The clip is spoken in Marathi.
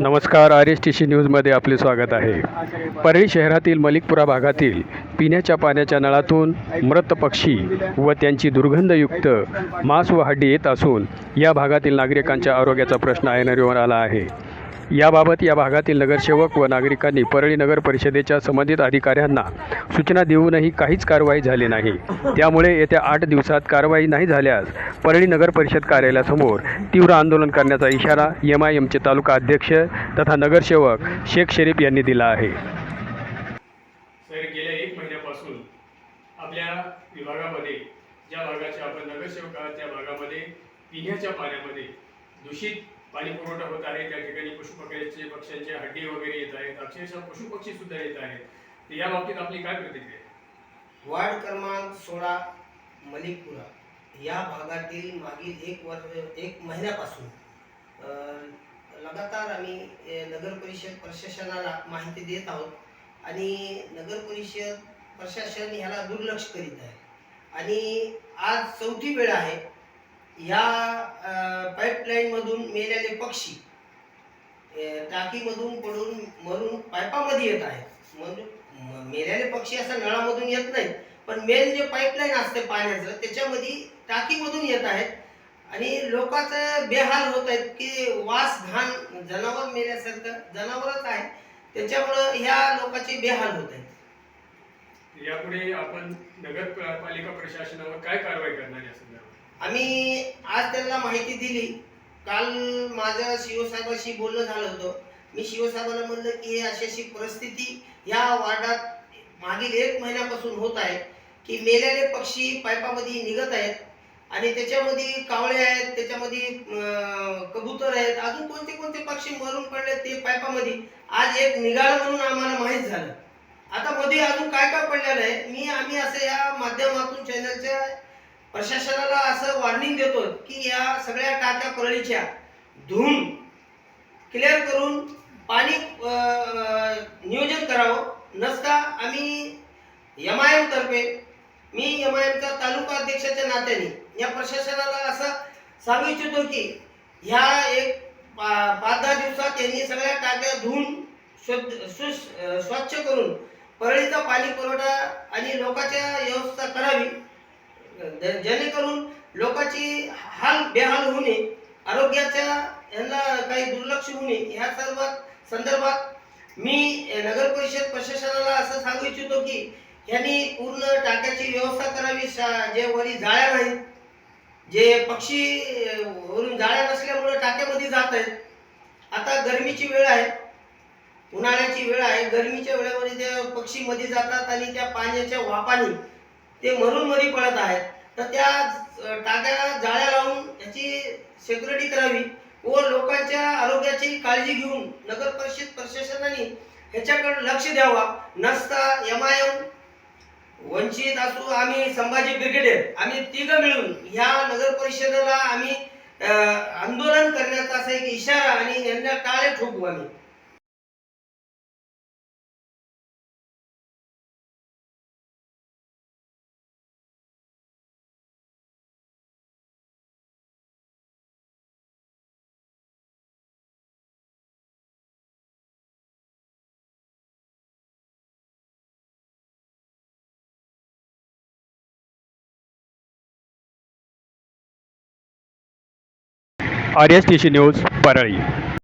नमस्कार आर एस टी सी न्यूजमध्ये आपले स्वागत आहे. परळी शहरातील मलिकपुरा भागातील पिण्याच्या पाण्याच्या नळातून मृत पक्षी व त्यांची दुर्गंधयुक्त मांस व हड्डी येत असून या भागातील नागरिकांच्या आरोग्याचा प्रश्न ऐरणीवर आला आहे. याबाबत या भागातील नगरसेवक व नागरिकांनी परळी नगर परिषदेच्या संबंधित अधिकाऱ्यांना सूचना देऊनही काहीच कारवाई झाली नाही. त्यामुळे येत्या आठ दिवसात कारवाई नाही झाल्यास परळी नगर परिषद कार्यालयासमोर तीव्र आंदोलन करण्याचा इशारा एम आय एमचे तालुका अध्यक्ष तथा नगरसेवक शेख शरीफ यांनी दिला आहे. सर गेल्या एक महिन्यापासून आपल्या विभागामध्ये ज्या भागाचे आपण नगरसेवक आहात त्या भागामध्ये पिण्याच्या पाण्यामध्ये दूषित पाणी पुरवठा होत आहे त्या ठिकाणी पशुपक्ष्यांचे पक्ष्यांचे हड्डी वगैरे येत आहेत. अक्षरशः पशुपक्षी सुद्धा येत आहेत. तर या बाबतीत आपली काय प्रतिक्रिया? वार्ड क्रमांक सोळा मलिकपुरा या भागातील मागील एक वर्ष एक महिन्यापासून लगातार आम्ही नगर परिषद प्रशासनाला माहिती देत आहोत. आणि नगर परिषद प्रशासन ह्याला दुर्लक्ष करीत आहे. आणि आज चौथी वेळ आहे. या पाईपलाईनमधून मेलेले पक्षी टाकीमधून पडून मरून पाईपामध्ये येत आहेत. म्हणजे मेलेले पक्षी असं नळामधून येत नाहीत पण मेन जे पाईपलाईन असते पाण्याचं त्याच्यामध्ये टाकीमधून येत आहेत. आणि लोकांचं बेहाल होत आहेत की वास घाण जनावर मेल्यासारखं जनावरच आहे. त्याच्यामुळं ह्या लोकांचे बेहाल होत आहेत यापुढे आपण नगर पालिका प्रशासनावर काय कारवाई करणार या संदर्भात? आम्ही आज त्यांना माहिती दिली. काल माझं शिवसाहेबाशी बोलणं झालं होतं. मी शिवसाहेबांना म्हणलं की हे अशी अशी परिस्थिती या वार्डात मागील एक महिन्यापासून होत आहे की मेलेले पक्षी पायपामध्ये निघत आहेत आणि त्याच्यामध्ये कावळे आहेत त्याच्यामध्ये कबूतर आहेत. अजून कोणते कोणते पक्षी मरून पडले ते पायपामध्ये? आज एक निघाळ म्हणून आम्हाला माहीत झालं. आता मध्ये अजून काय काय पडलेलं आहे? मी आम्ही असं या माध्यमातून चॅनलच्या प्रशासनाला असं वॉर्निंग देतो की या सगळ्या टाक्या परळीच्या धुऊन क्लिअर करून पाणी नियोजन करावं. नसता आम्ही एम आय एम तर्फे मी एम आय एमचा तालुका अध्यक्षाच्या नात्याने या प्रशासनाला असं सांगू इच्छितो की ह्या एक पा- पाच दहा दिवसात यांनी सगळ्या टाक्या धुवून स्वच्छ करून परळीचा पाणी पुरवठा आणि लोकांच्या व्यवस्था करावी. जेणेकरून लोकांची हाल बेहाल होऊ नये आरोग्याच्या यांना काही दुर्लक्ष होऊ नये ह्या सर्व संदर्भात मी नगर परिषद प्रशासनाला असं सांगू इच्छितो की यांनी पूर्ण टाक्याची व्यवस्था करावी. शा- जे वरी जाळ्या नाहीत जे पक्षी वरून जाळ्या नसल्यामुळे टाक्यामध्ये जात आहेत. आता गरमीची वेळ आहे उन्हाळ्याची वेळ आहे. गरमीच्या वेळेमध्ये ते पक्षी मध्ये जातात आणि त्या पाण्याच्या वापाने ते मरून मरी पळत आहेत. तर त्या टाक्या जाळ्या लावून याची सेक्युरिटी करावी व लोकांच्या आरोग्याची काळजी घेऊन नगर परिषद प्रशासनाने ह्याच्याकडे लक्ष द्यावा. नसता एम आय एम वंचित असू आम्ही संभाजी ब्रिगेडियर आम्ही तिघ मिळून ह्या नगर परिषदेला आम्ही आंदोलन करण्याचा असा एक इशारा आणि यांना टाळे ठोकू आम्ही. R S T C news Parli.